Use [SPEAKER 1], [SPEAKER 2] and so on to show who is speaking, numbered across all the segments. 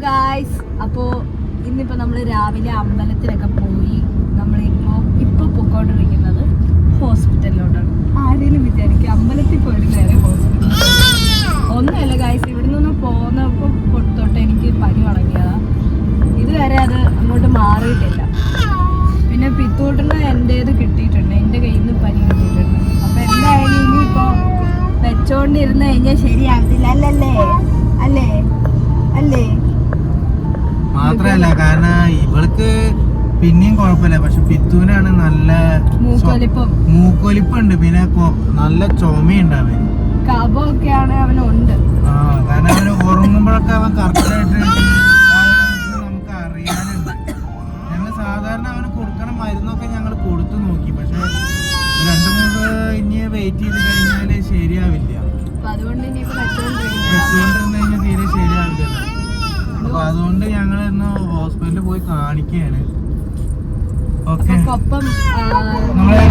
[SPEAKER 1] Guys അപ്പോ ഇന്നിപ്പോൾ നമ്മൾ രാവിലെ അമ്പലത്തിലൊക്കെ പോയി നമ്മളിപ്പോ ഇപ്പൊ പൊക്കോണ്ടിരിക്കുന്നത് ഹോസ്പിറ്റലിലോട്ടാണ്. ആരെങ്കിലും വിചാരിക്കുക അമ്പലത്തിൽ പോയിട്ട് നേരെ ഹോസ്പിറ്റലിൽ ഒന്നുമല്ല ഗായ്സ് ഇവിടെ നിന്നൊന്നും പോന്നപ്പോ
[SPEAKER 2] പിന്നെയും കുഴപ്പമില്ല. പക്ഷെ പിത്തൂനാണ് നല്ല
[SPEAKER 1] മൂക്കൊലിപ്പം.
[SPEAKER 2] മൂക്കൊലിപ്പുണ്ട്. പിന്നെ നല്ല ചുമയുണ്ട് അവന് ആ കാരണം അവന് ഉറങ്ങുമ്പോഴൊക്കെ അവൻ കറക്റ്റായിട്ട് നമുക്ക് അറിയാനുണ്ട്. ഞങ്ങൾ സാധാരണ അവന് കൊടുക്കണ മരുന്നൊക്കെ ഞങ്ങൾ കൊടുത്തു നോക്കി. പക്ഷെ രണ്ടു മൂന്ന് ഇനി വെയിറ്റ് ചെയ്ത് കഴിഞ്ഞാൽ ശരിയാവില്ല. വെച്ചുകൊണ്ടിരുന്ന് തീരെ ശരിയാവില്ല അപ്പൊ അതുകൊണ്ട് ഞങ്ങൾ ഇന്ന് ഹോസ്പിറ്റലിൽ പോയി കാണിക്കുകയാണ്
[SPEAKER 1] ഒപ്പം
[SPEAKER 2] നമ്മളെ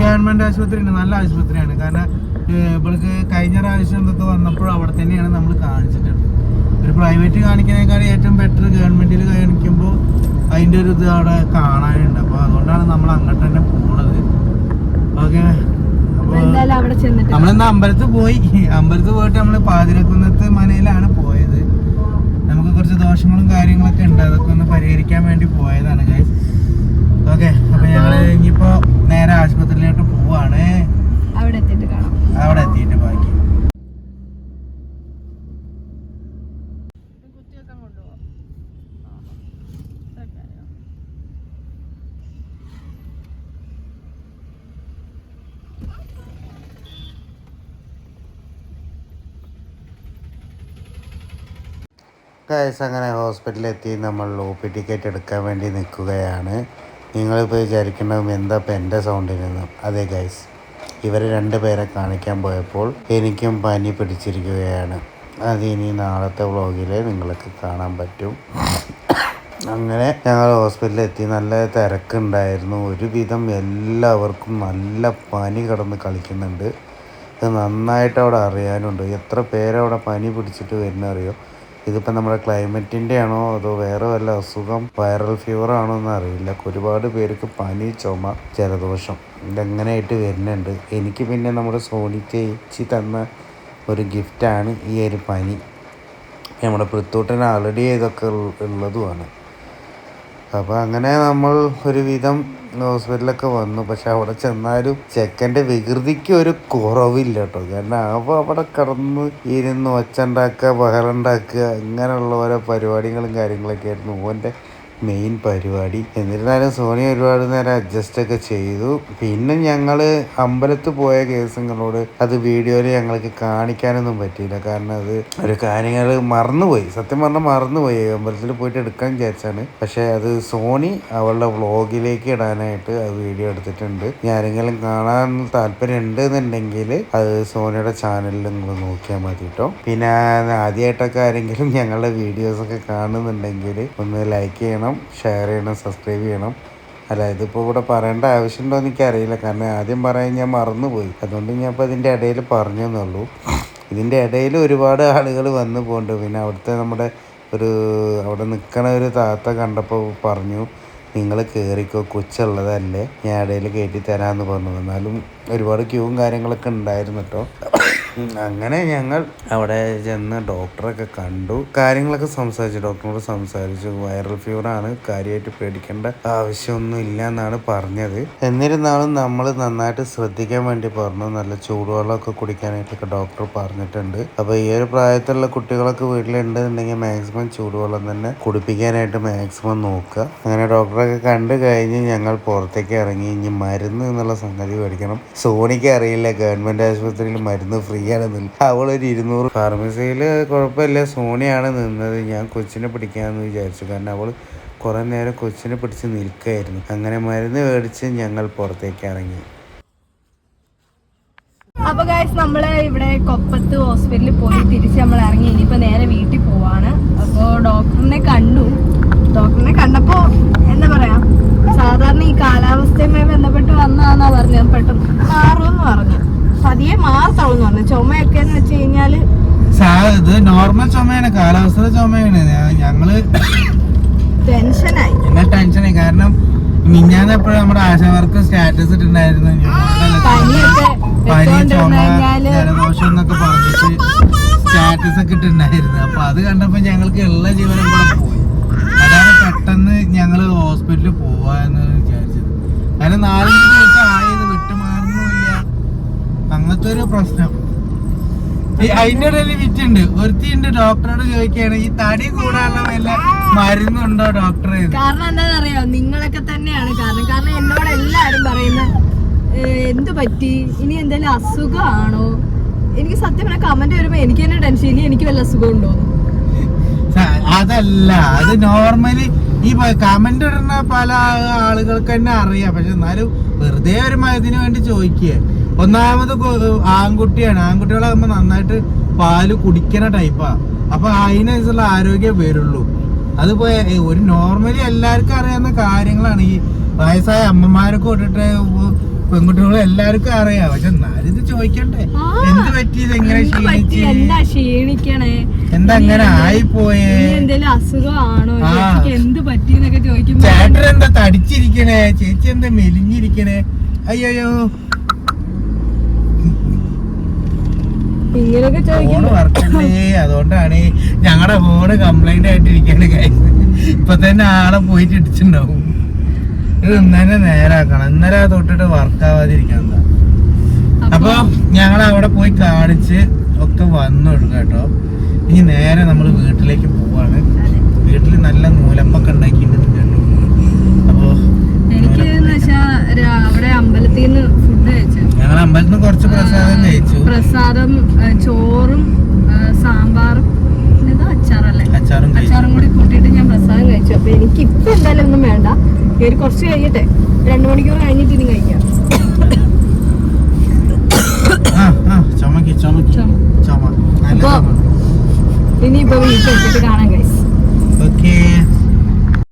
[SPEAKER 2] ഗവൺമെന്റ് ആശുപത്രി ഉണ്ട് നല്ല ആശുപത്രിയാണ്. കാരണം ഇവൾക്ക് കഴിഞ്ഞ പ്രാവശ്യം എന്തൊക്കെ വന്നപ്പോൾ അവിടെ തന്നെയാണ് നമ്മൾ കാണിച്ചിട്ടുള്ളത്. ഒരു പ്രൈവറ്റ് കാണിക്കുന്നതിനേക്കാൾ ഏറ്റവും ബെറ്റർ ഗവൺമെന്റിൽ കാണിക്കുമ്പോൾ അതിന്റെ ഒരു ഇത് അവിടെ കാണാനുണ്ട്. അപ്പോൾ അതുകൊണ്ടാണ് നമ്മൾ അങ്ങോട്ട് തന്നെ പോണത്. ഓക്കെ. നമ്മളിന്ന് അമ്പലത്തിൽ പോയി. അമ്പലത്തിൽ പോയിട്ട് നമ്മൾ പാതിരക്കുന്നത്ത് മനയിലാണ് പോയത്. നമുക്ക് കുറച്ച് ദോഷങ്ങളും കാര്യങ്ങളൊക്കെ ഉണ്ട്. അതൊക്കെ ഒന്ന് പരിഹരിക്കാൻ വേണ്ടി പോയതാണ് ഗൈസ് ഓക്കെ അപ്പൊ ഞങ്ങൾ ഇനിയിപ്പോ നേരെ ആശുപത്രിയിലോട്ട് പോവാണ്.
[SPEAKER 1] അവിടെ എത്തിയിട്ട് കാണാം.
[SPEAKER 2] അവിടെ എത്തിയിട്ട് ബാക്കി. ഗൈസ് അങ്ങനെ ഹോസ്പിറ്റലിൽ എത്തി. നമ്മൾ ഒ പി ടിക്കറ്റ് എടുക്കാൻ വേണ്ടി നിൽക്കുകയാണ്. നിങ്ങളിപ്പോൾ വിചാരിക്കണം എന്താ ഇപ്പം എന്റെ സൗണ്ടിനെന്ന് അതെ ഗൈസ് ഇവർ രണ്ട് പേരെ കാണിക്കാൻ പോയപ്പോൾ എനിക്കും പനി പിടിച്ചിരിക്കുകയാണ്. അത് ഇനി നാളത്തെ വ്ളോഗിൽ നിങ്ങൾക്ക് കാണാൻ പറ്റും. അങ്ങനെ ഞങ്ങൾ ഹോസ്പിറ്റലിൽ എത്തി. നല്ല തിരക്കുണ്ടായിരുന്നു. ഒരുവിധം എല്ലാവർക്കും നല്ല പനി കിടന്ന് കളിക്കുന്നുണ്ട്. ഇത് നന്നായിട്ട് അവിടെ അറിയാനുണ്ട്. എത്ര പേരവിടെ പനി പിടിച്ചിട്ട് വരുന്ന അറിയോ ഇതിപ്പോൾ നമ്മുടെ ക്ലൈമറ്റിന്റെ ആണോ അതോ വേറെ വല്ല അസുഖം വൈറൽ ഫീവർ ആണോ എന്ന് അറിയില്ല ഒരുപാട് പേർക്ക് പനി ചുമ ജലദോഷം ഇതെങ്ങനെയായിട്ട് വരുന്നുണ്ട്. എനിക്ക് പിന്നെ നമ്മുടെ സോണി ചേച്ചി തന്ന ഒരു ഗിഫ്റ്റാണ് ഈ ഒരു പനി. നമ്മുടെ പൃത്തൂട്ടന് ആൾറെഡി ഇതൊക്കെ ഉള്ളതുമാണ്. അപ്പോൾ അങ്ങനെ നമ്മൾ ഒരുവിധം ഹോസ്പിറ്റലൊക്കെ വന്നു. പക്ഷെ അവിടെ ചെന്നാലും ചെക്കന്റെ വികൃതിക്ക് ഒരു കുറവില്ല കേട്ടോ. കാരണം അവ അവിടെ കിടന്ന് ഇരുന്ന് ഒച്ച ഉണ്ടാക്കുക ബഹളം ഉണ്ടാക്കുക ഇങ്ങനെയുള്ള ഓരോ പരിപാടികളും കാര്യങ്ങളൊക്കെ ആയിരുന്നു. ഓന്റെ മെയിൻ പരിപാടി. എന്നിരുന്നാലും സോണി ഒരുപാട് നേരം അഡ്ജസ്റ്റ് ഒക്കെ ചെയ്തു. പിന്നെ ഞങ്ങൾ അമ്പലത്തിൽ പോയ കേസുകളോട് അത് വീഡിയോയിൽ ഞങ്ങൾക്ക് കാണിക്കാനൊന്നും പറ്റിയില്ല. കാരണം അത് ഒരു കാര്യങ്ങൾ മറന്നുപോയി. സത്യം പറഞ്ഞാൽ മറന്നുപോയി. അമ്പലത്തിൽ പോയിട്ട് എടുക്കാൻ വിചാരിച്ചാണ്. പക്ഷേ അത് സോണി അവളുടെ വ്ളോഗിലേക്ക് ഇടാനായിട്ട് അത് വീഡിയോ എടുത്തിട്ടുണ്ട്. ഇനി ആരെങ്കിലും കാണാൻ താല്പര്യം ഉണ്ട് എന്നുണ്ടെങ്കിൽ അത് സോണിയുടെ ചാനലിൽ നിങ്ങൾ നോക്കിയാൽ മതി കേട്ടോ പിന്നെ ആദ്യമായിട്ടൊക്കെ ആരെങ്കിലും ഞങ്ങളുടെ വീഡിയോസൊക്കെ കാണുന്നുണ്ടെങ്കിൽ ഒന്ന് ലൈക്ക് ചെയ്യണം. ഷെയർ ചെയ്യണം സബ്സ്ക്രൈബ് ചെയ്യണം. അല്ല ഇതിപ്പോൾ ഇവിടെ പറയേണ്ട ആവശ്യമുണ്ടോ എനിക്കറിയില്ല. കാരണം ആദ്യം പറയാൻ ഞാൻ മറന്നുപോയി. അതുകൊണ്ട് ഞാൻ ഇപ്പോൾ ഇതിന്റെ ഇടയിൽ പറഞ്ഞു എന്നുള്ളൂ ഇതിന്റെ ഇടയിൽ ഒരുപാട് ആളുകൾ വന്നു പോകുന്നുണ്ട് പിന്നെ അവിടുത്തെ നമ്മുടെ ഒരു അവിടെ നിൽക്കണ ഒരു താത്ത കണ്ടപ്പോൾ പറഞ്ഞു നിങ്ങൾ കയറിക്കോ കൊച്ചുള്ളതല്ലേ. ഞാൻ ഇടയിൽ കയറ്റി തരാമെന്ന് പറഞ്ഞു. എന്നാലും ഒരുപാട് ക്യൂവും കാര്യങ്ങളൊക്കെ ഉണ്ടായിരുന്നു കേട്ടോ അങ്ങനെ ഞങ്ങൾ അവിടെ ചെന്ന് ഡോക്ടറൊക്കെ കണ്ടു. കാര്യങ്ങളൊക്കെ സംസാരിച്ചു. ഡോക്ടറിനോട് സംസാരിച്ചു. വൈറൽ ഫീവർ ആണ്. കാര്യമായിട്ട് പേടിക്കേണ്ട ആവശ്യമൊന്നും ഇല്ല എന്നാണ് പറഞ്ഞത്. എന്നിരുന്നാലും നമ്മൾ നന്നായിട്ട് ശ്രദ്ധിക്കാൻ വേണ്ടി പറഞ്ഞു. നല്ല ചൂടുവെള്ളമൊക്കെ കുടിക്കാനായിട്ടൊക്കെ ഡോക്ടർ പറഞ്ഞിട്ടുണ്ട്. അപ്പോൾ ഈ ഒരു പ്രായത്തിലുള്ള കുട്ടികളൊക്കെ വീട്ടിലുണ്ടെന്നുണ്ടെങ്കിൽ മാക്സിമം ചൂടുവെള്ളം തന്നെ കുടിപ്പിക്കാനായിട്ട് മാക്സിമം നോക്കുക. അങ്ങനെ ഡോക്ടറൊക്കെ കണ്ടു കഴിഞ്ഞ് ഞങ്ങൾ പുറത്തേക്ക് ഇറങ്ങി. ഇനി മരുന്ന് എന്നുള്ള സംഗതി മേടിക്കണം. സോണിക്ക് അറിയില്ല. ഗവൺമെന്റ് ആശുപത്രിയിൽ മരുന്ന് ഫ്രീ ആണ് നിന്ന് അവളൊരു ഇരുന്നൂറ്. ഫാർമസിയിൽ കുഴപ്പമില്ല. സോണിയാണ് നിന്നത്. ഞാൻ കൊച്ചിനെ പിടിക്കാമെന്ന് വിചാരിച്ചു. കാരണം അവൾ കുറേ നേരം കൊച്ചിനെ പിടിച്ച് നിൽക്കുകയായിരുന്നു. അങ്ങനെ മരുന്ന് മേടിച്ച് ഞങ്ങൾ പുറത്തേക്ക് ഇറങ്ങി.
[SPEAKER 1] അപ്പൊ ഗായ്സ് നമ്മൾ ഇവിടെ കൊപ്പത്ത് ഹോസ്പിറ്റലിൽ പോയി തിരിച്ച് നമ്മൾ ഇറങ്ങി. ഇനിയിപ്പോ നേരെ വീട്ടിൽ പോവാണ്. അപ്പോ ഡോക്ടറിനെ കണ്ടു. ഡോക്ടറിനെ കണ്ടപ്പോ എന്താ പറയാ? സാധാരണ ഈ കാലാവസ്ഥയുമായി ബന്ധപ്പെട്ട് വന്നാന്നാ പറഞ്ഞു പെട്ടെന്ന് മാറുമെന്ന് പറഞ്ഞു. പതിയെ മാസാവുന്നു പറഞ്ഞു. ചുമയൊക്കെ എന്ന് വെച്ച്
[SPEAKER 2] കഴിഞ്ഞാൽ ഇത് നോർമൽ ചുമയാണ് കാലാവസ്ഥ ചുമയാണ്. ഞങ്ങൾ ടെൻഷനായി. എന്നാ ടെൻഷനായി.
[SPEAKER 3] കാരണം മിഞ്ഞാൻ എപ്പോഴും നമ്മുടെ ആശാവർക്ക് സ്റ്റാറ്റസ് ഇട്ടുണ്ടായിരുന്നു പനി ചുമ ജലദോഷം എന്നൊക്കെ പറഞ്ഞിട്ട് സ്റ്റാറ്റസ് ഒക്കെ ഇട്ടുണ്ടായിരുന്നു അപ്പൊ അത് കണ്ടപ്പോ ഞങ്ങൾക്ക് എല്ലാ ജീവനും കൂടെ പോയി. അതാണ് പെട്ടെന്ന് ഞങ്ങൾ ഹോസ്പിറ്റലിൽ പോവാന്ന് വിചാരിച്ചത്. കാരണം നാലഞ്ച് അങ്ങനത്തെ ഒരു പ്രശ്നം. ഈ അതിന്റെ ഇടയിൽ വിറ്റുണ്ട്. ഒരുത്തിണ്ട് ഡോക്ടറോട് ചോദിക്കുകയാണ് ഈ തടി കൂടാനുള്ള വല്ല മരുന്നുണ്ടോ ഡോക്ടറെ?
[SPEAKER 1] കാരണം എന്താണെന്നറിയോ? നിങ്ങളൊക്കെ തന്നെയാണ്. കാരണം കാരണം എന്നോട് എല്ലാരും പറയുന്ന എന്ത് പറ്റി? ഇനി എന്തെങ്കിലും അസുഖമാണോ? എനിക്ക് സത്യം പറഞ്ഞ കമന്റ് വരുമ്പോ എനിക്ക് തന്നെ ടെൻഷൻ ഇനി എനിക്ക് വല്ല അസുഖം ഉണ്ടോ
[SPEAKER 3] അതല്ല. അത് നോർമലി ഈ കമന്റ് ഇടുന്ന പല ആളുകൾക്ക് തന്നെ അറിയാം. പക്ഷെ എന്നാലും വെറുതെ ഒരു മയത്തിന് വേണ്ടി ചോദിക്കുക ഒന്നാമത് ആൺകുട്ടിയാണ്. ആൺകുട്ടികളാകുമ്പോ നന്നായിട്ട് പാൽ കുടിക്കണ ടൈപ്പാ അപ്പൊ അതിനനുസരിച്ചുള്ള ആരോഗ്യം വരുള്ളൂ. അതിപ്പോ ഒരു നോർമലി എല്ലാവർക്കും അറിയാവുന്ന കാര്യങ്ങളാണ്. ഈ വയസ്സായ അമ്മമാരൊക്കെ തൊട്ടിട്ട് പെൺകുട്ടികളും എല്ലാവർക്കും അറിയാം. പക്ഷെ എന്നാലും ഇത് ചോദിക്കണ്ടേ. എന്ത് പറ്റിയത് എങ്ങനെ
[SPEAKER 1] എന്ത് പറ്റി?
[SPEAKER 3] ക്ഷീണിച്ച്?
[SPEAKER 1] എന്താ
[SPEAKER 3] അങ്ങനെ ആയിപ്പോയേ? ചേട്ടൻ എന്താ തടിച്ചിരിക്കണേ? ചേച്ചി എന്താ മെലിഞ്ഞിരിക്കണേ? അയ്യോ
[SPEAKER 1] ഇങ്ങനെയൊക്കെ
[SPEAKER 3] വർക്കല്ലേ? അതുകൊണ്ടാണ് ഞങ്ങളുടെ ഫോണ് കംപ്ലൈന്റ് ആയിട്ടിരിക്കാണ്. ഇപ്പൊ തന്നെ ആളെ പോയിട്ട് ഇടിച്ചിട്ടുണ്ടാവും. ഇത് ഇന്നലെ നേരാക്കണം. ഇന്നലെ തൊട്ടിട്ട് വർക്കാവാതിരിക്കാൻ അപ്പൊ ഞങ്ങൾ അവിടെ പോയി കാണിച്ച് ഒക്കെ വന്നു കൊടുക്കാം കേട്ടോ. ഇനി നേരെ നമ്മൾ വീട്ടിലേക്ക് പോവാണ്. വീട്ടിൽ നല്ല നൂലപ്പൊക്കെ ഉണ്ടാക്കിയിട്ടുണ്ട് അപ്പോ
[SPEAKER 1] എനിക്ക് അവിടെ അമ്പലത്തിൽ നിന്ന് കഴിച്ചു
[SPEAKER 3] നിന്ന് കുറച്ച് പ്രസാദം കഴിച്ചു.
[SPEAKER 1] പ്രസാദം ചോറും സാമ്പാറും അച്ചാറല്ലേ?
[SPEAKER 3] അച്ചാറും
[SPEAKER 1] കൂടി കൂട്ടിയിട്ട് ഞാൻ പ്രസാദം കഴിച്ചു. അപ്പൊ എനിക്ക് ഇപ്പൊ എന്തായാലും ഒന്നും വേണ്ട. ഒരു കുറച്ച് കഴിയട്ടെ രണ്ടു മണിക്കൂർ കഴിഞ്ഞിട്ട് ഇനി കഴിക്കാം. ഇനിയിപ്പോ വീട്ടിൽ കാണാൻ കാണാം
[SPEAKER 3] ഓക്കേ.